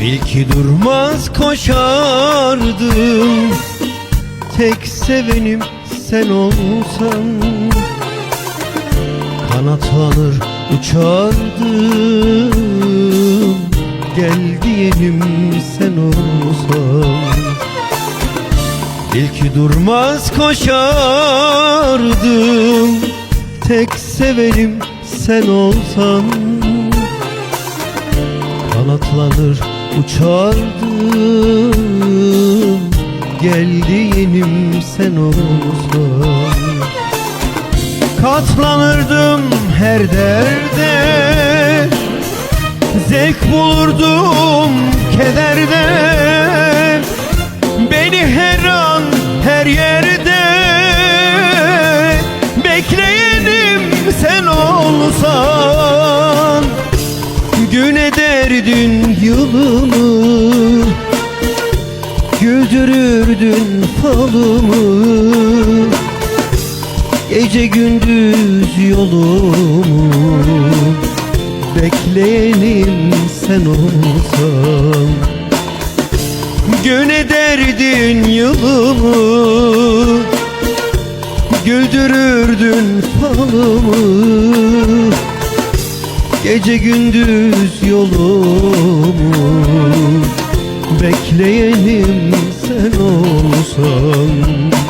Bil ki durmaz koşardım. Tek sevenim sen olsan. Kanatlanır uçardım. Gel diyelim sen olsan. Bil ki durmaz koşardım. Tek sevenim sen olsan. Kanatlanır uçardım. Geldi yenim sen olsan Katlanırdım her derde. Zevk bulurdum kederde Güldürürdün falımı Gece gündüz yolumu. Bekleyenim sen olsan. Gün ederdin yılımı. Güldürürdün falımı Gece gündüz yolumu. Bekleyenim sen olsan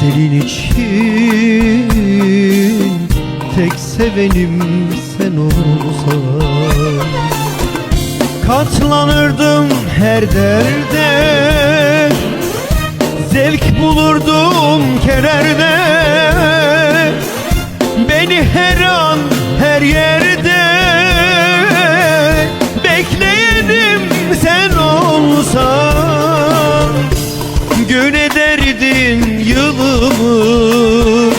senin için. Tek sevenim sen olsan. Katlanırdım her derde. Zevk bulurdum kederde Beni her an her yerde Bekleyenim sen olsan Gün ederdin yılımı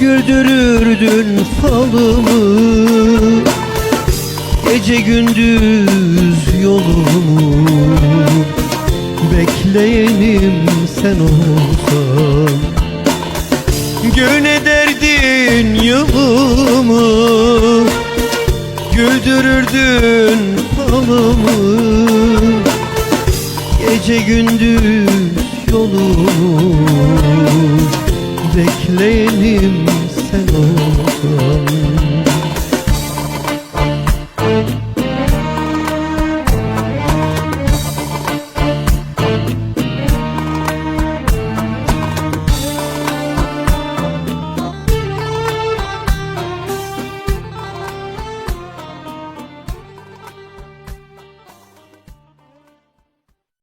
Güldürürdün falımı Gece gündüz yolumu Bekleyenim sen olsan Gün ederdin yılımı Güldürürdün falımı Gece gündüz olur Bekleyenim sen olsan